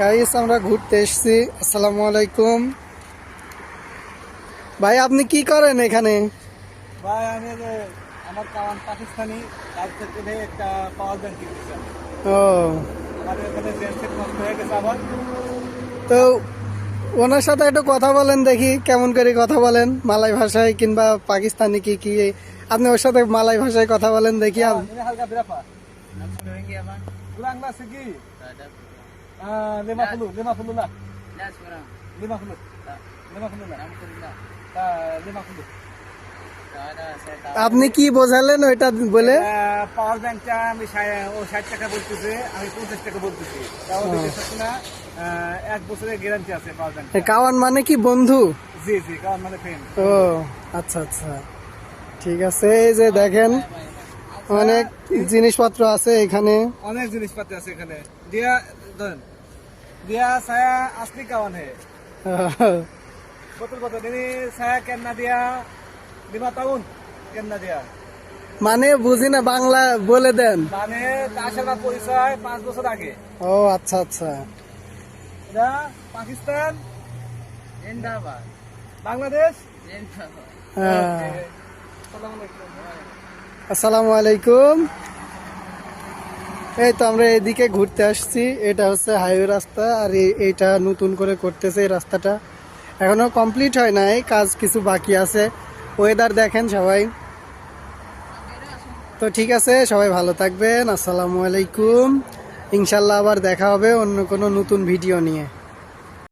Guys আমরা ঘুরতে এসেছি। আসসালামু আলাইকুম। ভাই আপনি কি করেন এখানে? ভাই আমি যে আমার কারণ পাকিস্তানি তার থেকে একটা পাওয়ার ব্যাংক কিনতেছি আমি। ও। আমাদের এখানে জেন্সের নষ্ট হয়ে গেছে আবার তো ওনার সাথে একটু কথা বলেন দেখি কেমন করে কথা বলেন? মালাই ভাষায় কিংবা পাকিস্তানি কি কি? আপনি ওর সাথে মালাই ভাষায় কথা বলেন দেখি। আপ- ini harga berapa? Kurang lah segi. Ah, lima puluh, lima puluh lah. Lima puluh. Lima puluh lah. Ah, lima puluh. আপনি কি বোঝালেন ওইটা বলে? পাওয়ার ব্যাংকটা আমি ষাট- ও ষাট টাকা বলতেছে আমি পঞ্চাশ টাকা বলতেছি। না এক বছরের গ্যারান্টি আছে পাওয়ার ব্যাংক কাওয়ান মানে কি বন্ধু? জি জি কারণ মানে ফ্রেন্ড ও আচ্ছা আচ্ছা। ঠিক আছে এই যে দেখেন অনেক জিনিসপত্র আছে এখানে। অনেক জিনিসপত্র আছে এখানে। দিয়া দিয়া বতল ini saya kena dia lima tahun kena dia মানে বুঝি না বাংলা বলে দেন। মানে তার পরিচয় পাঁচ বছর আগে। ও আচ্ছা আচ্ছা। এটা পাকিস্তান বাংলাদেশ হ্যাঁ। আসসালামু আলাইকুম। এই তো আমরা এদিকে ঘুরতে আসছি। এটা হচ্ছে হাইওয়ে রাস্তা আর এই- এইটা নতুন করে করতেছে এই রাস্তাটা। এখনও কমপ্লিট হয় নাই, কাজ কিছু বাকি আছে। ওয়েদার দেখেন সবাই। তো ঠিক আছে, সবাই ভালো থাকবেন, আসসালামু আলাইকুম। ইনশাল্লাহ আবার দেখা হবে অন্য কোনো নতুন ভিডিও নিয়ে।